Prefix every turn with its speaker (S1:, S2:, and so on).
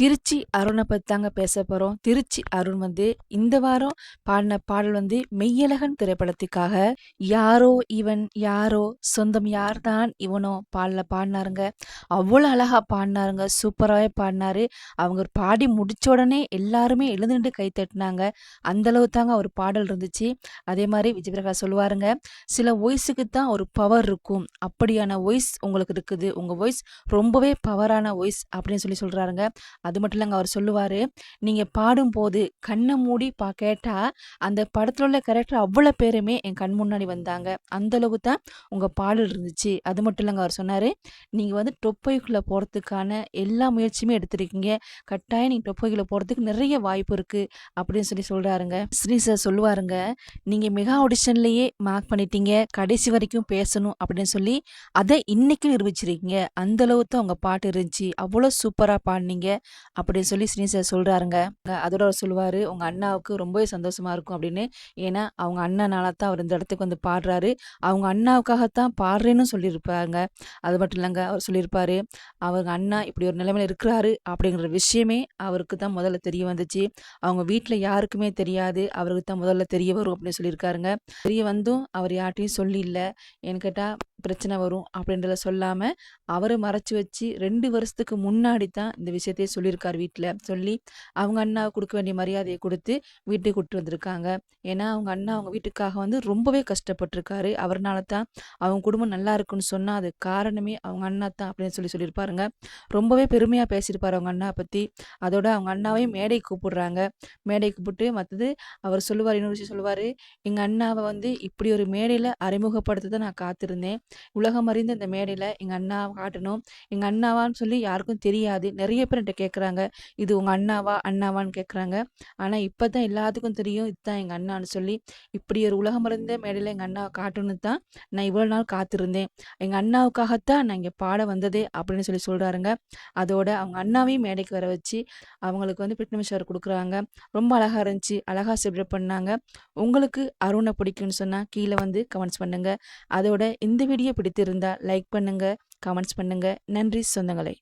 S1: திருச்சி அருணை பற்றி தாங்க பேச போகிறோம் திருச்சி அருண் வந்து இந்த வாரம் பாடின பாடல் வந்து மெய்யழகன் திரைப்படத்துக்காக, "யாரோ இவன் யாரோ சொந்தம் யார் தான் இவனோ" பாடல பாடினாருங்க அவ்வளோ அழகாக பாடினாருங்க சூப்பராகவே பாடினாரு அவங்க பாடி முடிச்ச உடனே எல்லாருமே எழுந்து நின்று கை தட்டினாங்க. அந்த அளவு தாங்க ஒரு பாடல் இருந்துச்சு. அதே மாதிரி விஜய் பிரகாஷ் சொல்லுவாருங்க, "சில வாய்ஸுக்கு தான் ஒரு பவர் இருக்கும். அப்படியான வாய்ஸ் உங்களுக்கு இருக்குது. உங்கள் வாய்ஸ் ரொம்பவே பவரான வாய்ஸ்" அப்படின்னு சொல்லி சொல்கிறாருங்க அது மட்டும் இல்லைங்க அவர் சொல்லுவார் நீங்கள் பாடும்போது கண்ணை மூடி பா கேட்டால் அந்த படத்தில் உள்ள கேரக்டர் அவ்வளோ பேருமே என் கண் முன்னாடி வந்தாங்க. அந்த தான் உங்கள் பாடல் இருந்துச்சு." அது மட்டும் இல்லங்க அவர் சொன்னார் நீங்கள் வந்து டொப்பைக்குள்ளே போகிறதுக்கான எல்லா முயற்சியுமே எடுத்திருக்கீங்க. கட்டாயம் நீங்கள் டொப்பைக்குள்ளே போகிறதுக்கு நிறைய வாய்ப்பு இருக்குது அப்படின்னு சொல்லி சொல்கிறாருங்க ஸ்ரீ சார் சொல்லுவாருங்க, நீங்கள் மெகா ஆடிஷன்லேயே மார்க் பண்ணிட்டீங்க. கடைசி வரைக்கும் பேசணும் அப்படின்னு சொல்லி, அதை இன்னைக்கு நிரூபிச்சிருக்கீங்க. அந்தளவு தான் உங்கள் பாட்டு இருந்துச்சு. அவ்வளோ சூப்பராக பாடினீங்க அப்படின்னு சொல்லி ஸ்ரீ சொல்கிறாருங்க அதோட அவர் சொல்லுவார் உங்கள் அண்ணாவுக்கு ரொம்பவே சந்தோஷமாக இருக்கும்." அப்படின்னு. ஏன்னா, அவங்க அண்ணனால தான் அவர் இந்த இடத்துக்கு வந்து பாடுறாரு. அவங்க அண்ணாவுக்காகத்தான் பாடுறேன்னு சொல்லியிருப்பாங்க. அது மட்டும் இல்லங்க, அவர் சொல்லியிருப்பார் அவங்க அண்ணா இப்படி ஒரு நிலைமையில் இருக்கிறாரு அப்படிங்கிற விஷயமே அவருக்கு தான் முதல்ல தெரிய வந்துச்சு. அவங்க வீட்டில் யாருக்குமே தெரியாது. அவருக்கு தான் முதல்ல தெரிய வரும் அப்படின்னு சொல்லியிருக்காருங்க. தெரிய வந்தும் அவர் யார்ட்டையும் சொல்லி இல்லை ஏன்னு பிரச்சனை வரும் அப்படின்றத சொல்லாமல் அவரை மறைச்சி வச்சு ரெண்டு வருஷத்துக்கு முன்னாடி தான் இந்த விஷயத்தையே சொல்லியிருக்கார் வீட்டில் சொல்லி அவங்க அண்ணாவை கொடுக்க வேண்டிய மரியாதையை கொடுத்து வீட்டுக்கு கூட்டிட்டு வந்திருக்காங்க. ஏன்னா, அவங்க அண்ணா அவங்க வீட்டுக்காக வந்து ரொம்பவே கஷ்டப்பட்டிருக்காரு அவர்னால தான் அவங்க குடும்பம் நல்லா இருக்குன்னு சொன்னால் அது காரணமே அவங்க அண்ணா தான் அப்படின்னு சொல்லி சொல்லியிருப்பாருங்க. ரொம்பவே பெருமையாக பேசியிருப்பார் அவங்க அண்ணா பற்றி அதோட அவங்க அண்ணாவையும் மேடைக்கு கூப்பிடுறாங்க. மேடைக்கு கூப்பிட்டு மற்றது அவர் சொல்லுவார் இன்னொரு விஷயம் சொல்லுவார் எங்கள் அண்ணாவை வந்து இப்படி ஒரு மேடையில் அறிமுகப்படுத்த தான் நான் காத்திருந்தேன். உலகம் அறிந்த இந்த மேடையில் எங்கள் அண்ணாவை காட்டணும். எங்கள் அண்ணாவான்னு சொல்லி யாருக்கும் தெரியாது. நிறைய பேர் என்கிட்ட கேட்குறாங்க. இது உங்கள் அண்ணாவா? அண்ணாவான்னு கேட்குறாங்க. ஆனால் இப்போ தான் எல்லாத்துக்கும் தெரியும். இதுதான் எங்கள் அண்ணான்னு சொல்லி. இப்படி ஒரு உலகம் அறிந்த மேடையில் எங்கள் அண்ணாவை காட்டணும்னு தான் நான் இவ்வளோ நாள் காத்திருந்தேன். எங்கள் அண்ணாவுக்காகத்தான் நான் இங்கே பாட வந்ததே" அப்படின்னு சொல்லி சொல்கிறாருங்க அதோட அவங்க அண்ணாவையும் மேடைக்கு வர வச்சு, அவங்களுக்கு வந்து பிட் நிமிஷம் கொடுக்குறாங்க ரொம்ப அழகாக இருந்துச்சு. அழகாக செலிப்ரேட் பண்ணாங்க. உங்களுக்கு அருணை பிடிக்கும்னு சொன்னால் கீழே வந்து கமெண்ட்ஸ் பண்ணுங்கள் அதோட இந்த வீடியோ பிடித்திருந்தால் லைக் பண்ணுங்கள் கமெண்ட்ஸ் பண்ணுங்கள் நன்றி சொந்தங்களை.